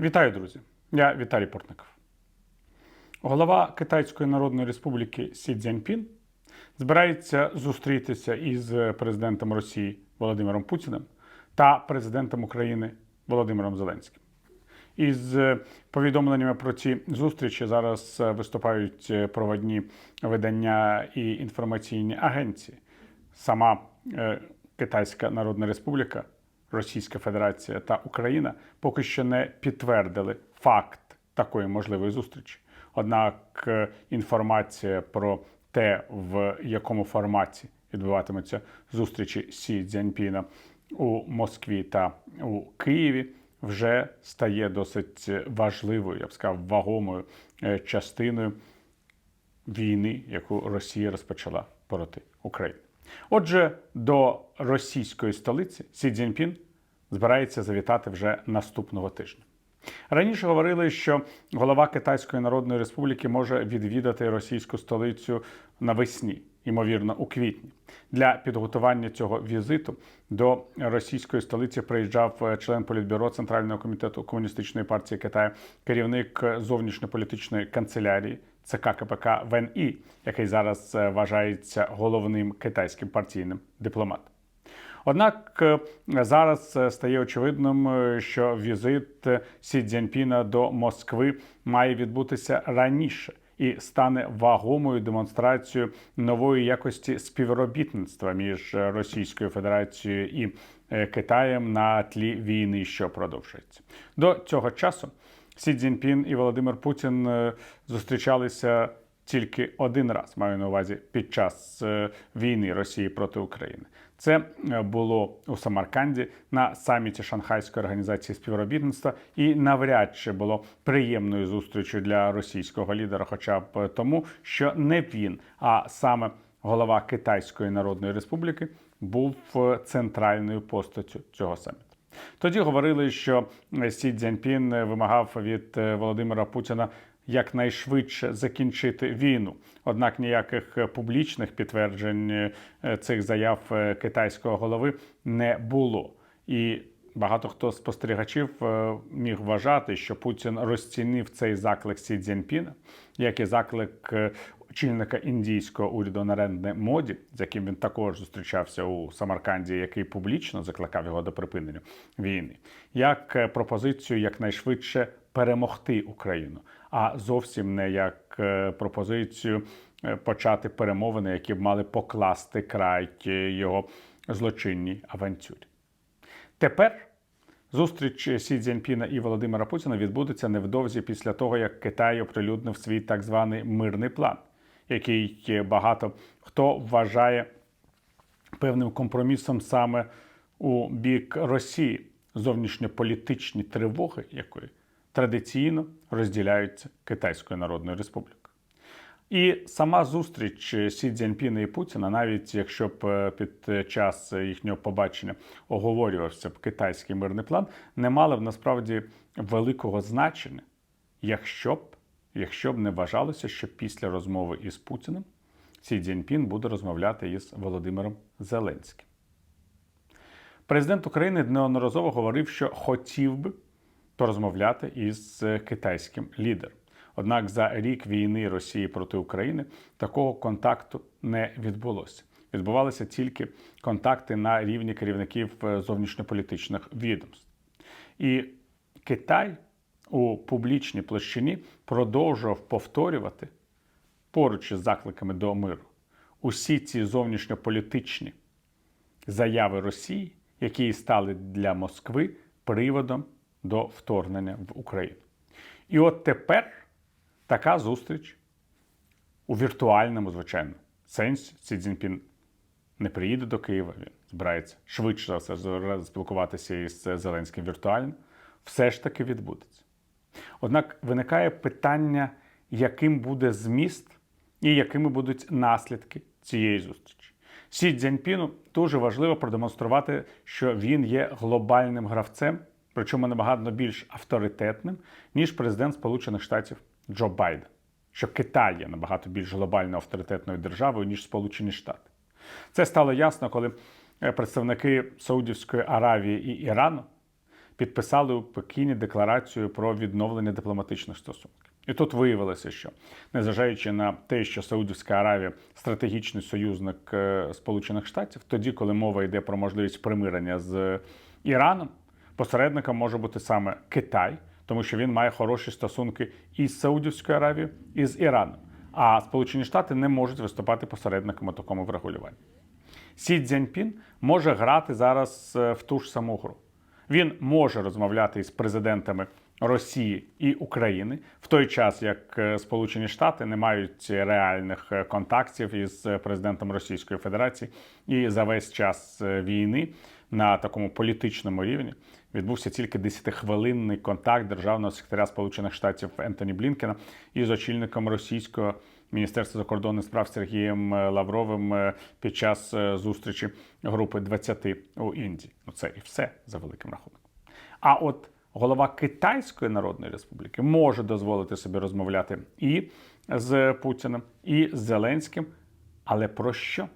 Вітаю, друзі! Я Віталій Портников. Голова Китайської Народної Республіки Сі Цзяньпін збирається зустрітися із президентом Росії Володимиром Путіним та президентом України Володимиром Зеленським. Із повідомленнями про ці зустрічі зараз виступають проводні видання і інформаційні агенції. Сама е, Китайська Народна Республіка, Російська Федерація та Україна поки що не підтвердили факт такої можливої зустрічі. Однак е, інформація про те, в якому форматі відбуватимуться зустрічі Сі Цзяньпіна у Москві та у Києві, вже стає досить важливою, я б сказав, вагомою е, частиною війни, яку Росія розпочала проти України. Отже, до російської столиці Сі Цзіньпін збирається завітати вже наступного тижня. Раніше говорили, що голова Китайської Народної Республіки може відвідати російську столицю навесні, ймовірно, у квітні. Для підготування цього візиту до російської столиці приїжджав е, член політбюро Центрального комітету комуністичної партії Китаю, керівник зовнішньополітичної канцелярії ЦК КПК Вен І, який зараз е, вважається головним китайським партійним дипломатом. Однак е, зараз е, стає очевидним, що візит Сі Цзяньпіна до Москви має відбутися раніше і стане вагомою демонстрацією нової якості співробітництва між Російською Федерацією і Китаєм на тлі війни, що продовжується. До цього часу Сі Цзіньпін і Володимир Путін е, зустрічалися тільки один раз, маю на увазі під час е, війни Росії проти України. Це е, було у Самарканді на саміті Шанхайської організації співробітництва, і навряд чи було приємною зустрічю для російського лідера, хоча б тому, що не він, а саме голова Китайської Народної Республіки був центральною постаттю цього саміту. Тоді говорили, що Сі Цзяньпін вимагав від е, Володимира Путіна якнайшвидше закінчити війну. Однак ніяких публічних підтверджень е, цих заяв е, китайського голови не було. І багато хто з спостерігачів міг вважати, що Путін розцінив цей заклик Сі Цзіньпіна, як і заклик очільника індійського уряду Нарендне Моді, з яким він також зустрічався у Самарканді, який публічно закликав його до припинення війни, як е, пропозицію якнайшвидше перемогти Україну, а зовсім не як е, пропозицію е, почати перемовини, які б мали покласти край його злочинній авантюрі. Тепер зустріч Сі Цзіньпіна і Володимира Путіна відбудеться невдовзі після того, як Китай оприлюднив свій так званий мирний план, який багато хто вважає певним компромісом саме у бік Росії, зовнішньополітичні тривоги, якої традиційно розділяються Китайською Народною Республікою. І сама зустріч Сі Цзіньпіна і Путіна, навіть якщо б е, під час їхнього побачення оговорювався б китайський мирний план, не мала б насправді великого значення, якщо б, якщо б не вважалося, що після розмови із Путіним Сі Цзіньпін буде розмовляти із Володимиром Зеленським. Президент України неодноразово говорив, що хотів би порозмовляти із китайським лідером. Однак за рік війни Росії проти України такого контакту не відбулося. Відбувалися тільки контакти на рівні керівників е, зовнішньополітичних відомств. І Китай у публічній площині продовжував повторювати поруч із закликами до миру усі ці зовнішньополітичні заяви Росії, які стали для Москви приводом до вторгнення в Україну. І от тепер така зустріч у віртуальному, звичайно, сенсі Сі Цзіньпін не приїде до Києва, він збирається швидше за все спілкуватися із Зеленським віртуально, все ж таки відбудеться. Однак виникає питання, яким буде зміст і якими будуть наслідки цієї зустрічі. Сі Цзяньпіну дуже важливо продемонструвати, що він є глобальним гравцем, причому набагато більш авторитетним, ніж президент Сполучених Штатів Джо Байден, що Китай є набагато більш глобально авторитетною державою, ніж Сполучені Штати. Це стало ясно, коли е, представники Саудівської Аравії і Ірану підписали у Пекіні декларацію про відновлення дипломатичних стосунків. І тут виявилося, що незважаючи на те, що Саудівська Аравія стратегічний союзник е, Сполучених Штатів, тоді, коли мова йде про можливість примирення з Іраном, посередником може бути саме Китай, тому що він має хороші стосунки із Саудівською Аравією, і з Іраном. А Сполучені Штати не можуть виступати посередником у такому врегулюванні. Сі Цзяньпін може грати зараз е, в ту ж саму гру. Він може розмовляти із президентами Росії і України в той час, як е, Сполучені Штати не мають реальних е, контактів із е, президентом Російської Федерації, і за весь час війни на такому політичному рівні відбувся тільки 10-хвилинний контакт державного секретаря Сполучених Штатів Ентоні Блінкена із очільником російського Міністерства закордонних справ Сергієм е, Лавровим е, під час е, зустрічі групи 20 у Індії. Ну це і все за великим рахунком. А от голова Китайської Народної Республіки може дозволити собі розмовляти і з Путіним, і з Зеленським. Але про що?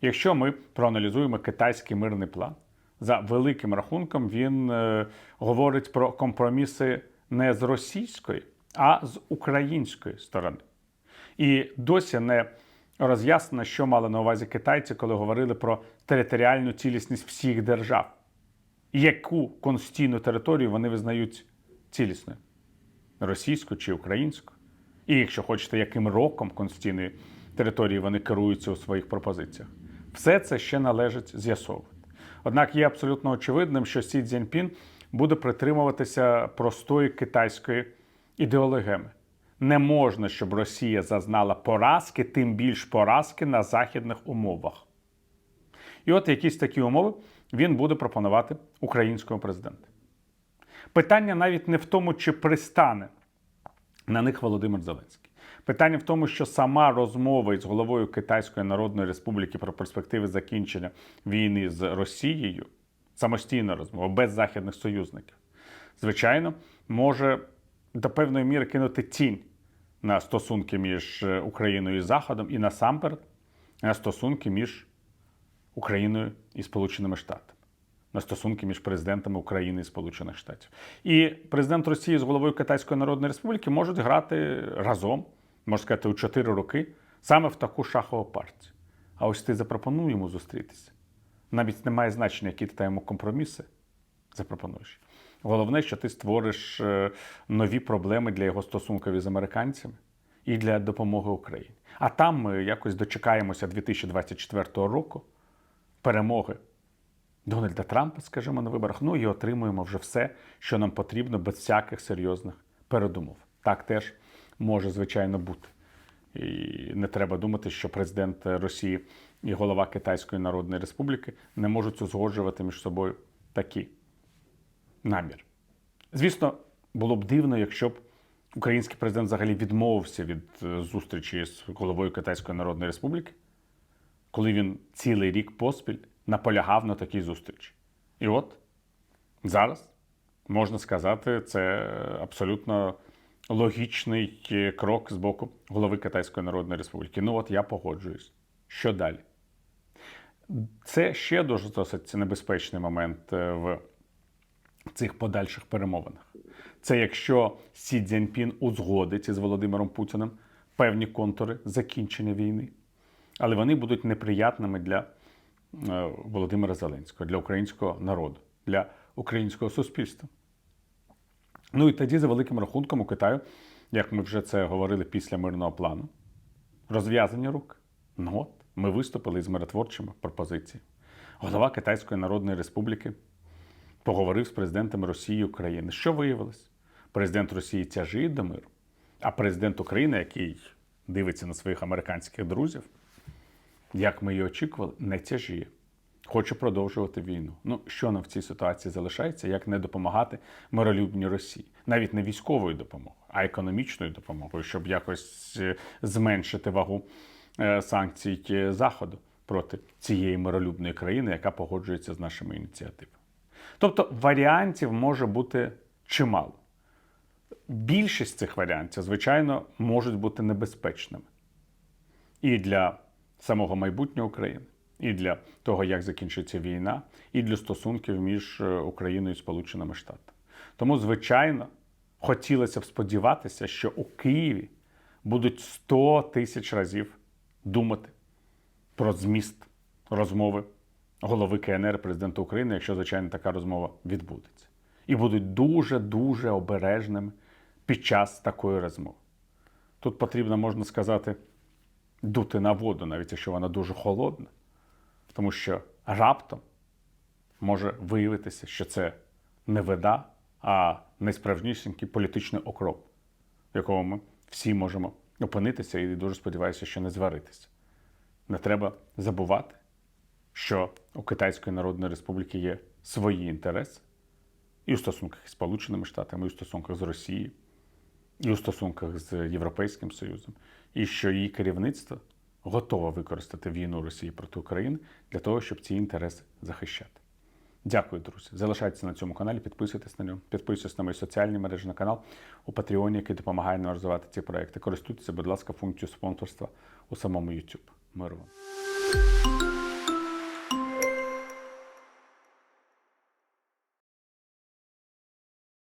Якщо ми проаналізуємо китайський мирний план, за великим рахунком він е, говорить про компроміси не з російської, а з української сторони. І досі не роз'яснено, що мали на увазі китайці, коли говорили про територіальну цілісність всіх держав. Яку конституційну територію вони визнають цілісною? Російську чи українську? І якщо хочете, яким роком конституційної території вони керуються у своїх пропозиціях? Все це ще належить з'ясовувати. Однак є абсолютно очевидним, що Сі Цзіньпін буде притримуватися простої китайської ідеологеми. Не можна, щоб Росія зазнала поразки, тим більш поразки на західних умовах. І от якісь такі умови він буде пропонувати українському президенту. Питання навіть не в тому, чи пристане на них Володимир Зеленський. Питання в тому, що сама розмова із головою Китайської Народної Республіки про перспективи закінчення війни з Росією, самостійна розмова, без західних союзників, звичайно, може до певної міри кинути тінь на стосунки між е, Україною і Заходом і насамперед на стосунки між Україною і Сполученими Штатами. На стосунки між президентами України і Сполучених Штатів. І президент Росії з головою Китайської Народної Республіки можуть грати разом, можна сказати, у чотири роки, саме в таку шахову партію. А ось ти запропонуй йому зустрітися. Навіть не має значення, які ти та йому компроміси запропонуєш. Головне, що ти створиш е, нові проблеми для його стосунків із американцями і для допомоги Україні. А там ми якось дочекаємося 2024 року перемоги Дональда Трампа, скажімо, на виборах. Ну і отримуємо вже все, що нам потрібно, без всяких серйозних передумов. Так теж може, звичайно, бути. І не треба думати, що президент Росії і голова Китайської Народної Республіки не можуть узгоджувати між собою такі намір. Звісно, було б дивно, якщо б український президент взагалі відмовився від е, зустрічі з головою Китайської Народної Республіки, коли він цілий рік поспіль наполягав на такій зустрічі. І от зараз можна сказати, це абсолютно логічний е, крок з боку голови Китайської Народної Республіки. Ну от я погоджуюсь. Що далі? Це ще дуже досить небезпечний момент е, в цих подальших перемовинах. Це якщо Сі Цзіньпін узгодить із Володимиром Путіним певні контури закінчення війни, але вони будуть неприятними для е, Володимира Зеленського, для українського народу, для українського суспільства. Ну і тоді, за великим рахунком, у Китаю, як ми вже це говорили після мирного плану, розв'язані руки. Ну от, ми виступили з миротворчими пропозиціями. Голова Китайської Народної Республіки поговорив з президентами Росії України. Що виявилось? Президент Росії тяжіє до миру, а президент України, який дивиться на своїх американських друзів, як ми і очікували, не тяжіє. Хоче продовжувати війну. Ну що нам в цій ситуації залишається, як не допомагати миролюбній Росії, навіть не військовою допомогою, а економічною допомогою, щоб якось е, зменшити вагу е, санкцій е, Заходу проти цієї миролюбної країни, яка погоджується з нашими ініціативами. Тобто варіантів може бути чимало. Більшість цих варіантів, звичайно, можуть бути небезпечними і для самого майбутнього України, і для того, як закінчиться війна, і для стосунків між е, Україною і Сполученими Штатами. Тому, звичайно, хотілося б сподіватися, що у Києві будуть 100 тисяч разів думати про зміст розмови голови КНР президента України, якщо, звичайно, така розмова відбудеться. І будуть дуже-дуже обережними під час такої розмови. Тут потрібно, можна сказати, дути на воду, навіть якщо вона дуже холодна, тому що раптом може виявитися, що це не вода, а найсправжнісінький політичний окроп, в якому ми всі можемо опинитися і дуже сподіваюся, що не зваритися. Не треба забувати, що у Китайської Народної Республіки є свої інтереси і у стосунках з Сполученими Штатами, і у стосунках з Росією, і у стосунках з Європейським Союзом, і що її керівництво готове використати війну Росії проти України для того, щоб ці інтереси захищати. Дякую, друзі. Залишайтеся на цьому каналі, підписуйтесь на нього, підписуйтесь на мої соціальні мережі на канал у Patreon, який допомагає нам розвивати ці проекти. Користуйтеся, будь ласка, функцією спонсорства у самому YouTube. Миру вам.